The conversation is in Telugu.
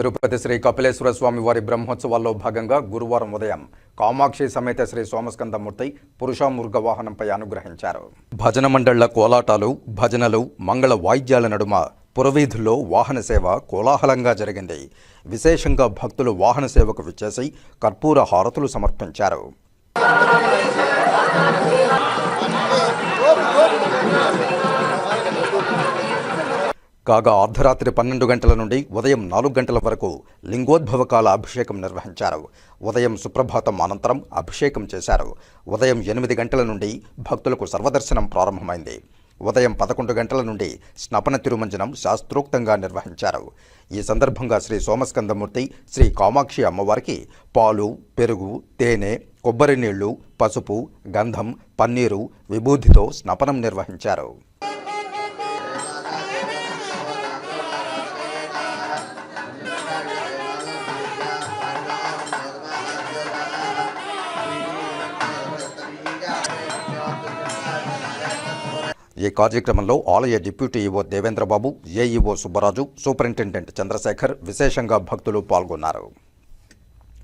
తిరుపతి శ్రీ కపిలేశ్వర స్వామి వారి బ్రహ్మోత్సవాల్లో భాగంగా గురువారం ఉదయం కామాక్షి సమేత శ్రీ సోమస్కందమూర్తి పురుషామృగ వాహనంపై అనుగ్రహించారు. భజన మండళ్ళ కోలాటాలు భజనలు మంగళ వాయిద్యాల నడుమ పురవీధుల్లో వాహన సేవ కోలాహలంగా జరిగింది. విశేషంగా భక్తులు వాహన సేవకు విచ్చేసి కర్పూర హారతులు సమర్పించారు. కాగా అర్ధరాత్రి పన్నెండు గంటల నుండి ఉదయం నాలుగు గంటల వరకు లింగోద్భవకాల అభిషేకం నిర్వహించారు. ఉదయం సుప్రభాతం అనంతరం అభిషేకం చేశారు. ఉదయం ఎనిమిది గంటల నుండి భక్తులకు సర్వదర్శనం ప్రారంభమైంది. ఉదయం పదకొండు గంటల నుండి స్నపన తిరుమంజనం శాస్త్రోక్తంగా నిర్వహించారు. ఈ సందర్భంగా శ్రీ సోమస్కందమూర్తి శ్రీ కామాక్షి అమ్మవారికి పాలు పెరుగు తేనె కొబ్బరి నీళ్ళు పసుపు గంధం పన్నీరు విభూతితో స్నపనం నిర్వహించారు. ఈ కార్యక్రమంలో ఆలయ deputy EO Devendrababu AEO Subbaraju superintendent Chandrasekhar విశేషంగా భక్తులు పాల్గొన్నారు.